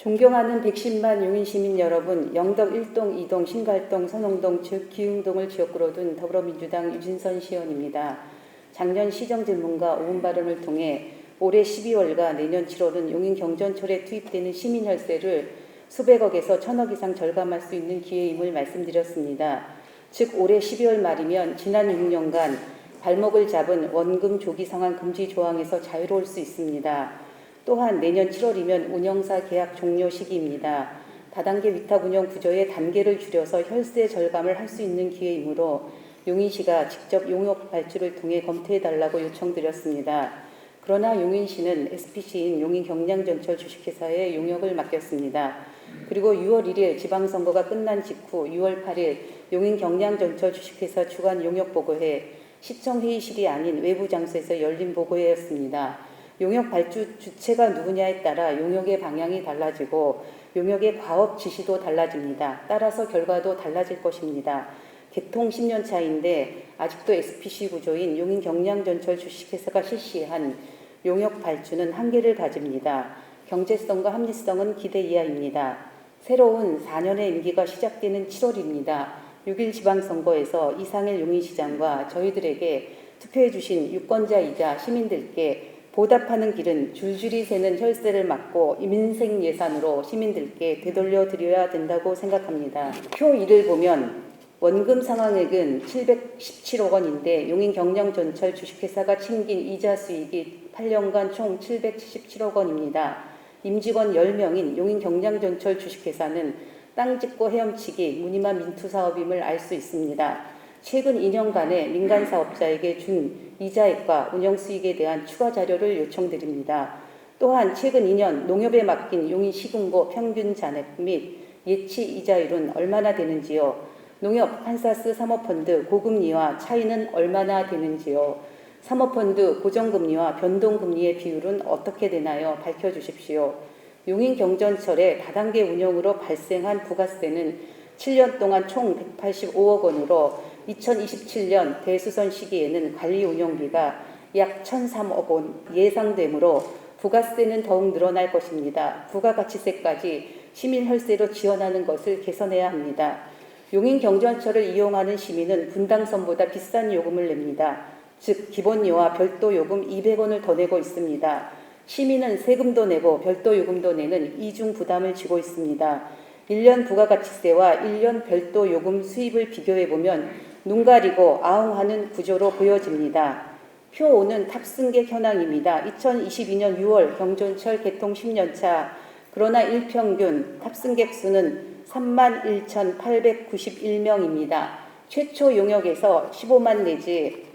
존경하는 110만 용인 시민 여러분, 영덕 1동, 2동, 신갈동, 선홍동, 즉 기흥동을 지역구로 둔 더불어민주당 유진선 시원입니다. 작년 시정 질문과 오분 발언을 통해 올해 12월과 내년 7월은 용인 경전철에 투입되는 시민 혈세를 수백억에서 천억 이상 절감할 수 있는 기회임을 말씀드렸습니다. 즉 올해 12월 말이면 지난 6년간 발목을 잡은 원금 조기 상환 금지 조항에서 자유로울 수 있습니다. 또한 내년 7월이면 운영사 계약 종료 시기입니다. 다단계 위탁 운영 구조의 단계를 줄여서 혈세 절감을 할 수 있는 기회이므로 용인시가 직접 용역 발주를 통해 검토해달라고 요청드렸습니다. 그러나 용인시는 SPC인 용인경량전철 주식회사에 용역을 맡겼습니다. 그리고 6월 1일 지방선거가 끝난 직후 6월 8일 용인경량전철 주식회사 주간 용역보고회 시청회의실이 아닌 외부 장소에서 열린 보고회였습니다. 용역 발주 주체가 누구냐에 따라 용역의 방향이 달라지고 용역의 과업 지시도 달라집니다. 따라서 결과도 달라질 것입니다. 개통 10년 차인데 아직도 SPC 구조인 용인 경량전철 주식회사가 실시한 용역 발주는 한계를 가집니다. 경제성과 합리성은 기대 이하입니다. 새로운 4년의 임기가 시작되는 7월입니다. 6일 지방선거에서 이상일 용인시장과 저희들에게 투표해 주신 유권자이자 시민들께 보답하는 길은 줄줄이 새는 혈세를 막고 민생 예산으로 시민들께 되돌려 드려야 된다고 생각합니다. 표 1을 보면 원금 상환액은 717억 원인데 용인 경량전철 주식회사가 챙긴 이자 수익이 8년간 총 777억 원입니다. 임직원 10명인 용인 경량전철 주식회사는 땅 짓고 헤엄치기 무늬만 민투 사업임을 알 수 있습니다. 최근 2년간의 민간 사업자에게 준 이자액과 운영 수익에 대한 추가 자료를 요청드립니다. 또한 최근 2년 농협에 맡긴 용인 시군고 평균 잔액 및 예치 이자율은 얼마나 되는지요? 농협 판사스 사모펀드 고금리와 차이는 얼마나 되는지요? 사모펀드 고정금리와 변동금리의 비율은 어떻게 되나요? 밝혀주십시오. 용인 경전철의 다단계 운영으로 발생한 부가세는 7년 동안 총 185억 원으로 2027년 대수선 시기에는 관리 운영비가 약 1,003억 원 예상되므로 부가세는 더욱 늘어날 것입니다. 부가가치세까지 시민 혈세로 지원하는 것을 개선해야 합니다. 용인 경전철을 이용하는 시민은 분당선보다 비싼 요금을 냅니다. 즉 기본료와 별도 요금 200원을 더 내고 있습니다. 시민은 세금도 내고 별도 요금도 내는 이중 부담을 지고 있습니다. 1년 부가가치세와 1년 별도 요금 수입을 비교해 보면 눈 가리고 아웅하는 구조로 보여집니다. 표 5는 탑승객 현황입니다. 2022년 6월 경전철 개통 10년차 그러나 일평균 탑승객 수는 31,891명입니다. 최초 용역에서 15만 내지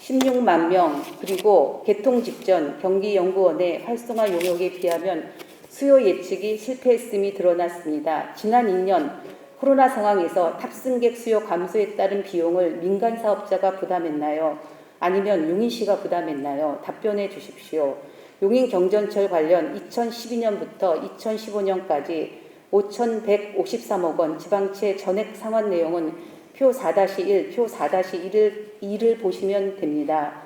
16만 명 그리고 개통 직전 경기연구원의 활성화 용역에 비하면 수요 예측이 실패했음이 드러났습니다. 지난 2년 코로나 상황에서 탑승객 수요 감소에 따른 비용을 민간 사업자가 부담했나요? 아니면 용인시가 부담했나요? 답변해 주십시오. 용인 경전철 관련 2012년부터 2015년까지 5,153억 원 지방채 전액 상환 내용은 표 4-1, 표 4-1을 2를 보시면 됩니다.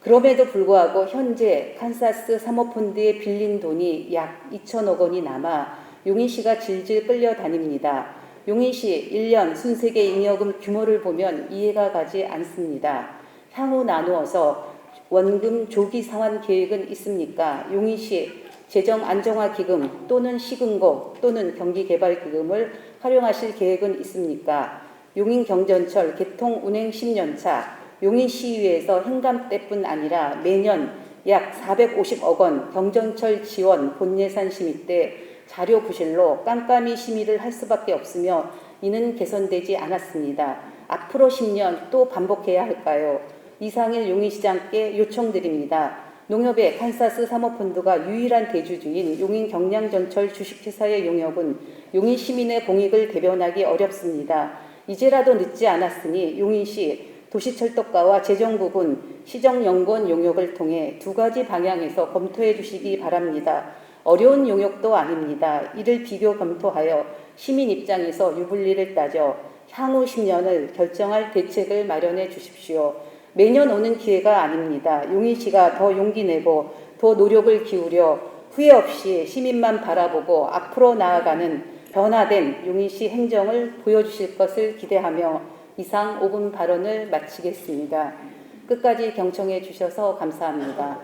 그럼에도 불구하고 현재 칸사스 사모펀드에 빌린 돈이 약 2천억 원이 남아 용인시가 질질 끌려 다닙니다. 용인시 1년 순세계 잉여금 규모를 보면 이해가 가지 않습니다. 향후 나누어서 원금 조기 상환 계획은 있습니까? 용인시 재정 안정화 기금 또는 시금고 또는 경기개발 기금을 활용하실 계획은 있습니까? 용인 경전철 개통 운행 10년차 용인시의회에서 행감 때뿐 아니라 매년 약 450억 원 경전철 지원 본예산 심의 때 자료 부실로 깜깜이 심의를 할 수밖에 없으며 이는 개선되지 않았습니다. 앞으로 10년 또 반복해야 할까요? 이상일 용인시장께 요청드립니다. 농협의 칸사스 사모펀드가 유일한 대주주인 용인 경량전철 주식회사의 용역은 용인 시민의 공익을 대변하기 어렵습니다. 이제라도 늦지 않았으니 용인시 도시철도가와 재정부분 시정연구원 용역을 통해 두 가지 방향에서 검토해 주시기 바랍니다. 어려운 용역도 아닙니다. 이를 비교 검토하여 시민 입장에서 유불리를 따져 향후 10년을 결정할 대책을 마련해 주십시오. 매년 오는 기회가 아닙니다. 용인시가 더 용기 내고 더 노력을 기울여 후회 없이 시민만 바라보고 앞으로 나아가는 변화된 용인시 행정을 보여주실 것을 기대하며 이상 5분 발언을 마치겠습니다. 끝까지 경청해 주셔서 감사합니다.